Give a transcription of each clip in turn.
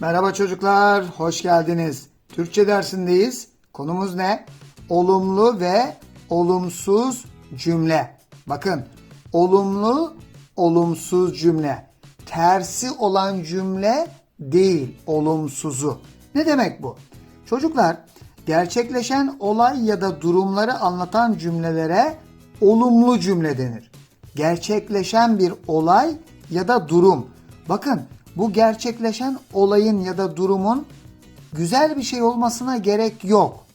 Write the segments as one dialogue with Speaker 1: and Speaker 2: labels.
Speaker 1: Merhaba çocuklar, hoş geldiniz. Türkçe dersindeyiz. Konumuz ne? Olumlu ve olumsuz cümle. Bakın, olumlu, olumsuz cümle. Tersi olan cümle değil, olumsuzu. Ne demek bu? Çocuklar, gerçekleşen olay ya da durumları anlatan cümlelere olumlu cümle denir. Gerçekleşen bir olay ya da durum. Bakın bu gerçekleşen olayın ya da durumun güzel bir şey olmasına gerek yok.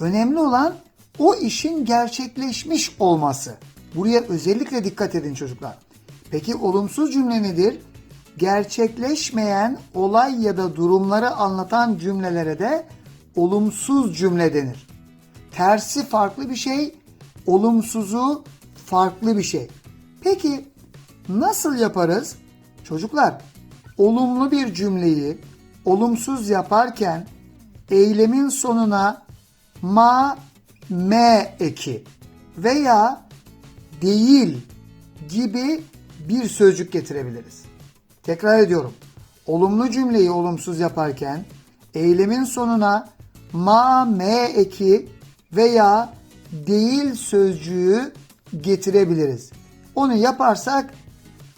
Speaker 1: Önemli olan o işin gerçekleşmiş olması. Buraya özellikle dikkat edin çocuklar. Peki olumsuz cümle nedir? Gerçekleşmeyen olay ya da durumları anlatan cümlelere de olumsuz cümle denir. Tersi farklı bir şey, olumsuzu farklı bir şey. Peki nasıl yaparız? Çocuklar, olumlu bir cümleyi olumsuz yaparken eylemin sonuna ma, me eki veya değil gibi bir sözcük getirebiliriz. Tekrar ediyorum. Olumlu cümleyi olumsuz yaparken eylemin sonuna ma, me eki veya değil sözcüğü getirebiliriz. Onu yaparsak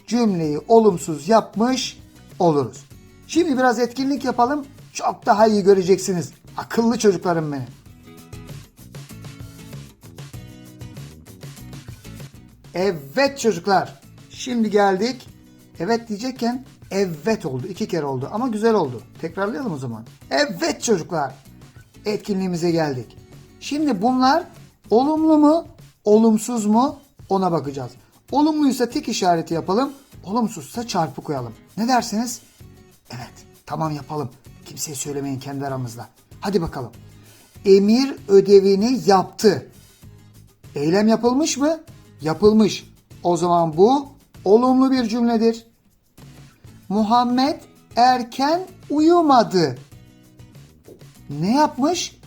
Speaker 1: cümleyi olumsuz yapmış oluruz. Şimdi biraz etkinlik yapalım. Çok daha iyi göreceksiniz. Akıllı çocuklarım benim. Evet çocuklar. Şimdi geldik. Evet diyecekken evet oldu. iki kere oldu ama güzel oldu. Tekrarlayalım o zaman. Evet çocuklar. Etkinliğimize geldik. Şimdi bunlar olumlu mu, olumsuz mu ona bakacağız. Olumluysa tek işareti yapalım. Olumsuzsa çarpı koyalım. Ne dersiniz? Evet, tamam yapalım. Kimseye söylemeyin kendi aramızda. Hadi bakalım. Emir ödevini yaptı. Eylem yapılmış mı? Yapılmış. O zaman bu olumlu bir cümledir. Muhammed erken uyumadı. Ne yapmış?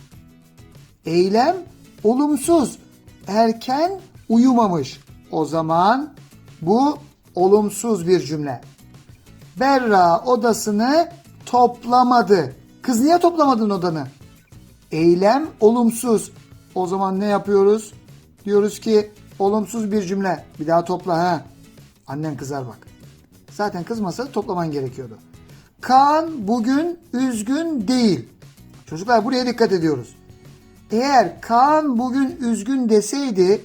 Speaker 1: Eylem olumsuz. Erken uyumamış. O zaman bu olumsuz bir cümle. Berra odasını toplamadı. Kız niye toplamadın odanı? Eylem olumsuz. O zaman ne yapıyoruz? Diyoruz ki olumsuz bir cümle. Bir daha topla ha. Annen kızar bak. Zaten kızmasa toplaman gerekiyordu. Kaan bugün üzgün değil. Çocuklar buraya dikkat ediyoruz. Eğer Kaan bugün üzgün deseydi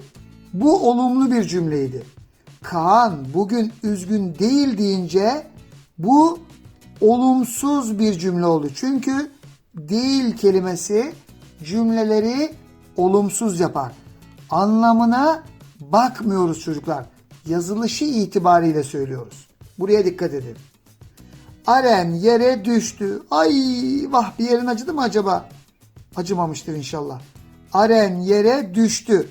Speaker 1: bu olumlu bir cümleydi. Kaan bugün üzgün değil deyince bu olumsuz bir cümle oldu. Çünkü değil kelimesi cümleleri olumsuz yapar. Anlamına bakmıyoruz çocuklar. Yazılışı itibariyle söylüyoruz. Buraya dikkat edin. Aren yere düştü. Ay vah bir yerin acıdı mı acaba? Acımamıştır inşallah. Aren yere düştü.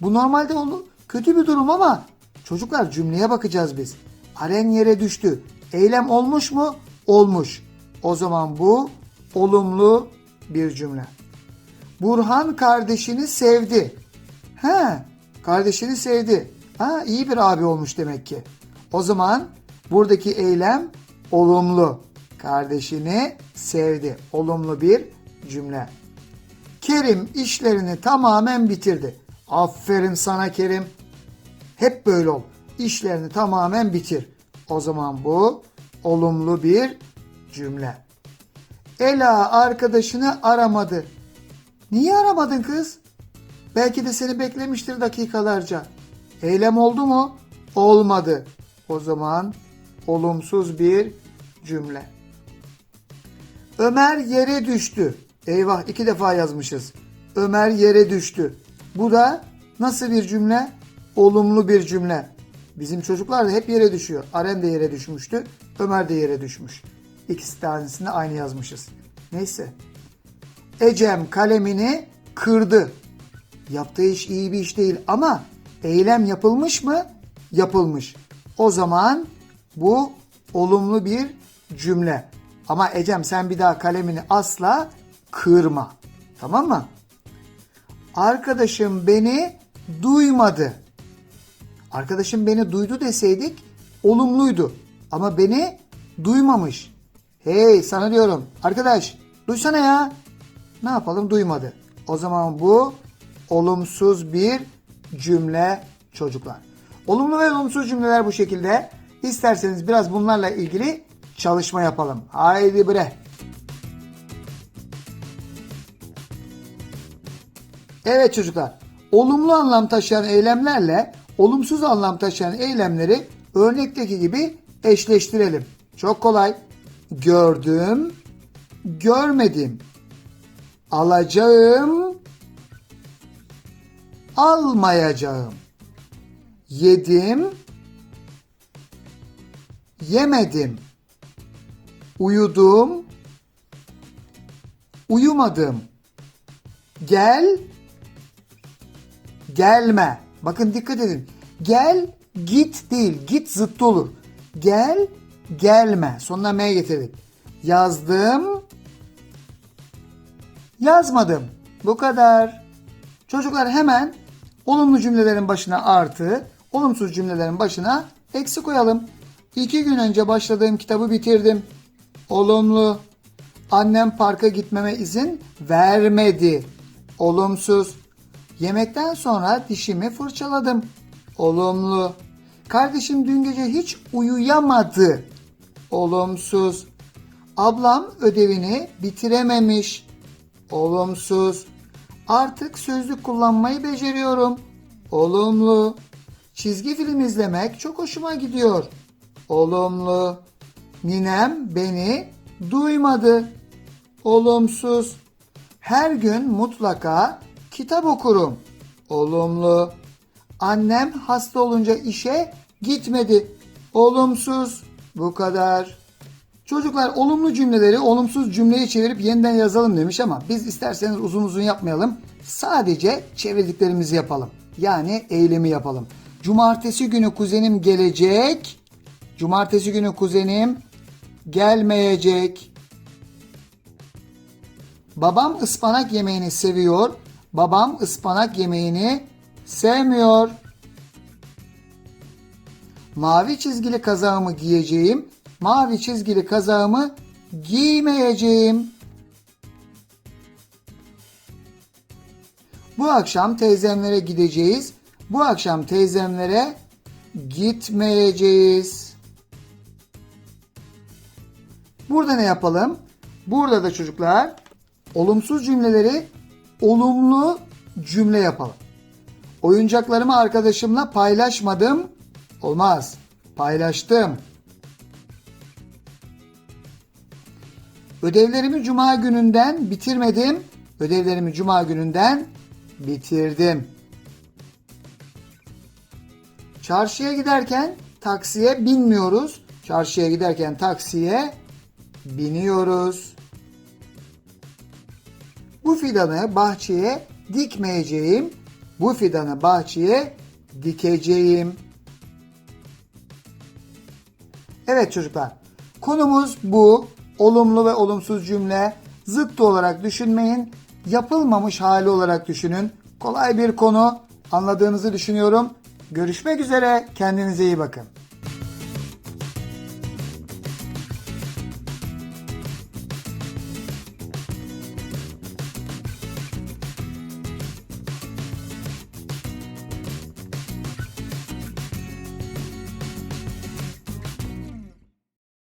Speaker 1: Bu normalde olur. Kötü bir durum ama çocuklar cümleye bakacağız biz. Aren yere düştü. Eylem olmuş mu? Olmuş. O zaman bu olumlu bir cümle. Burhan kardeşini sevdi. He, kardeşini sevdi. Ha, iyi bir abi olmuş demek ki. O zaman buradaki eylem olumlu. Kardeşini sevdi. Olumlu bir cümle. Kerim işlerini tamamen bitirdi. Aferin sana Kerim. Hep böyle ol. İşlerini tamamen bitir. O zaman bu olumlu bir cümle. Ela arkadaşını aramadı. Niye aramadın kız? Belki de seni beklemiştir dakikalarca. Eylem oldu mu? Olmadı. O zaman olumsuz bir cümle. Ömer yere düştü. Eyvah iki defa yazmışız. Ömer yere düştü. Bu da nasıl bir cümle? Olumlu bir cümle. Bizim çocuklar da hep yere düşüyor. Aren de yere düşmüştü. Ömer de yere düşmüş. İkisi tanesini aynı yazmışız. Neyse. Ecem kalemini kırdı. Yaptığı iş iyi bir iş değil ama eylem yapılmış mı? Yapılmış. O zaman bu olumlu bir cümle. Ama Ecem sen bir daha kalemini asla kırma. Tamam mı? Arkadaşım beni duymadı. Arkadaşım beni duydu deseydik olumluydu. Ama beni duymamış. Hey sana diyorum. Arkadaş duysana ya. Ne yapalım duymadı. O zaman bu olumsuz bir cümle çocuklar. Olumlu ve olumsuz cümleler bu şekilde. İsterseniz biraz bunlarla ilgili çalışma yapalım. Haydi bre. Evet çocuklar. Olumlu anlam taşıyan eylemlerle olumsuz anlam taşıyan eylemleri örnekteki gibi eşleştirelim. Çok kolay. Gördüm, görmedim. Alacağım, almayacağım. Yedim, yemedim. Uyudum, uyumadım. Gel, gelme. Bakın dikkat edin. Gel, git değil. Git zıttı olur. Gel, gelme. Sonuna M getirdik. Yazdım, yazmadım. Bu kadar. Çocuklar hemen olumlu cümlelerin başına artı, olumsuz cümlelerin başına eksi koyalım. İki gün önce başladığım kitabı bitirdim. Olumlu. Annem parka gitmeme izin vermedi. Olumsuz. Yemekten sonra dişimi fırçaladım. Olumlu. Kardeşim dün gece hiç uyuyamadı. Olumsuz. Ablam ödevini bitirememiş. Olumsuz. Artık sözlük kullanmayı beceriyorum. Olumlu. Çizgi film izlemek çok hoşuma gidiyor. Olumlu. Ninem beni duymadı. Olumsuz. Her gün mutlaka kitap okurum. Olumlu. Annem hasta olunca işe gitmedi. Olumsuz. Bu kadar. Çocuklar olumlu cümleleri olumsuz cümleye çevirip yeniden yazalım demiş ama biz isterseniz uzun uzun yapmayalım. Sadece çevirdiklerimizi yapalım. Yani eylemi yapalım. Cumartesi günü kuzenim gelecek. Cumartesi günü kuzenim gelmeyecek. Babam ıspanak yemeğini seviyor. Babam ıspanak yemeğini sevmiyor. Mavi çizgili kazağımı giyeceğim. Mavi çizgili kazağımı giymeyeceğim. Bu akşam teyzemlere gideceğiz. Bu akşam teyzemlere gitmeyeceğiz. Burada ne yapalım? Burada da çocuklar olumsuz cümleleri olumlu cümle yapalım. Oyuncaklarımı arkadaşımla paylaşmadım. Olmaz. Paylaştım. Ödevlerimi cuma gününden bitirmedim. Ödevlerimi cuma gününden bitirdim. Çarşıya giderken taksiye binmiyoruz. Çarşıya giderken taksiye biniyoruz. Fidanı bahçeye dikmeyeceğim. Bu fidanı bahçeye dikeceğim. Evet çocuklar. Konumuz bu. Olumlu ve olumsuz cümle. Zıttı olarak düşünmeyin. Yapılmamış hali olarak düşünün. Kolay bir konu. Anladığınızı düşünüyorum. Görüşmek üzere. Kendinize iyi bakın.